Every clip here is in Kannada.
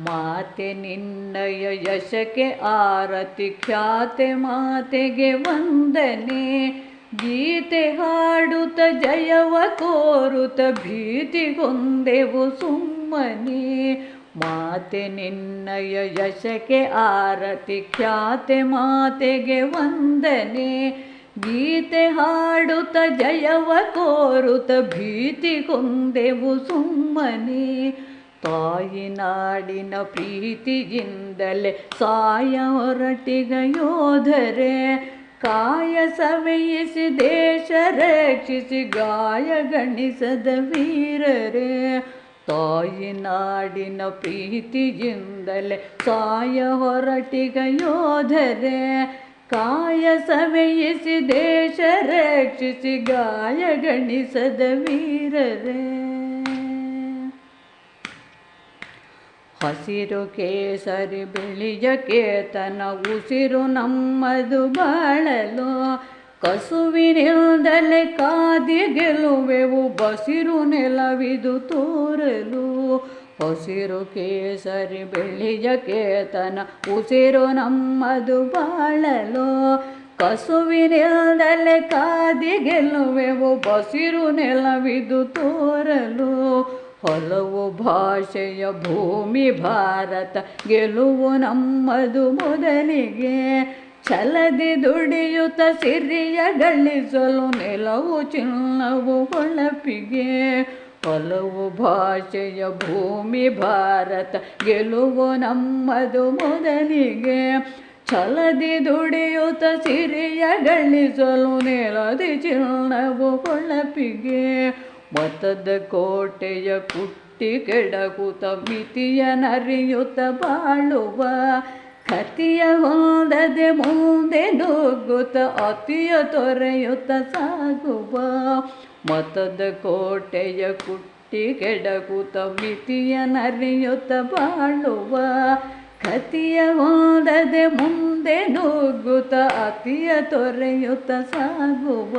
ಮಾತೆ ನಿನ್ನಯ ಯಶಕ್ಕೆ ಆರತಿ ಖ್ಯಾತೆ ಮಾತೆಗೆ ವಂದನೆ. ಗೀತೆ ಹಾಡುತ್ತ ಜಯವ ಕೋರುತ ಭೀತಿಗೊಂದೆವು ಸುಮ್ಮನೆ. ಮಾತೆ ನಿನ್ನಯ ಯಶಕ್ಕೆ ಆರತಿ ಖ್ಯಾತೆ ಮಾತೆಗೆ ವಂದನೆ. ಗೀತೆ ಹಾಡುತ್ತ ಜಯವ ಕೋರುತ ಭೀತಿಗೊಂದೆವು ಸುಮ್ಮನೆ. ತಾಯಿ ನಾಡಿನ ಪ್ರೀತಿಯಿಂದಲೇ ಸಾಯ ಹೊರಟಿಗ ಯೋಧರೆ ಕಾಯ ಸವೆಯಿಸಿ ದೇಶ ರಕ್ಷಿಸಿ ಗಾಯ ಗಣಿಸದ ವೀರರೆ, ತಾಯಿ ನಾಡಿನ ಪ್ರೀತಿಯಿಂದಲೇ ಸಾಯ ಹೊರಟಿಗ ಯೋಧರೆ ಕಾಯ ಸವೆಯಿಸಿ ದೇಶ ರಕ್ಷಿಸಿ ಗಾಯ ಗಣಿಸದ ವೀರರೇ. ಹಸಿರು ಕೇಸರಿ ಬಿಳಿಯ ಕೇತನ ಉಸಿರು ನಮ್ಮದು ಬಾಳಲು. ಕಸುವಿನಿಲ್ದಲೆ ಕಾದಿ ಗೆಲುವೆವು ಬಸಿರು ನೆಲವಿದು ತೋರಲು. ಹಸಿರು ಕೇಸರಿ ಬೆಳ್ಳಿಯ ಕೇತನ ಉಸಿರು ನಮ್ಮದು ಬಾಳಲು. ಕಸುವಿನಿಲ್ದಲೆ ಕಾದಿ ಗೆಲುವೆವು ಬಸಿರು ನೆಲವಿದು ತೋರಲು. ಹಲವು ಭಾಷೆಯ ಭೂಮಿ ಭಾರತ ಗೆಲುವು ನಮ್ಮದು ಮೊದಲಿಗೆ. ಛಲದಿ ದುಡಿಯುತ್ತ ಸಿರಿಯ ಗಳಿಸಲು ನೆಲವು ಚಿನ್ನವು ಹೊಳಪಿಗೆ. ಹೊಲವು ಭಾಷೆಯ ಭೂಮಿ ಭಾರತ ಗೆಲುವು ನಮ್ಮದು ಮೊದಲಿಗೆ. ಛಲದಿ ದುಡಿಯುತ್ತ ಸಿರಿಯ ಗಳಿಸಲು ನೆಲದಿ ಚಿನ್ನವು ಹೊಳಪಿಗೆ. ಮತದ ಕೋಟೆಯ ಕುಟ್ಟಿ ಕೆಡಗುತ ಮಿತಿಯ ನರಿಯುತ ಬಾಳುವ ಕತಿಯ ಹೋದದೆ ಮುಂದೆ ನುಗ್ಗುತ್ತ ಅತಿಯ ತೊರೆಯುತ್ತ ಸಾಗುವ. ಮತದ ಕೋಟೆಯ ಕುಟ್ಟಿ ಕೆಡಗುತ ಮಿತಿಯ ನರಿಯುತ ಬಾಳುವ ಕತಿಯ ಹೋದದೆ ಮುಂದೆ ನುಗ್ಗುತ್ತ ಅತಿಯ ತೊರೆಯುತ್ತ ಸಾಗುವ.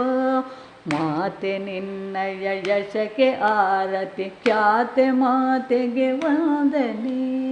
ಮಾತೆ ನಿನ್ನಯ ಯಶಕ್ಕೆ ಆರತಿ ಖ್ಯಾತೆ ಮಾತೆಗೆ ವಂದನೆ.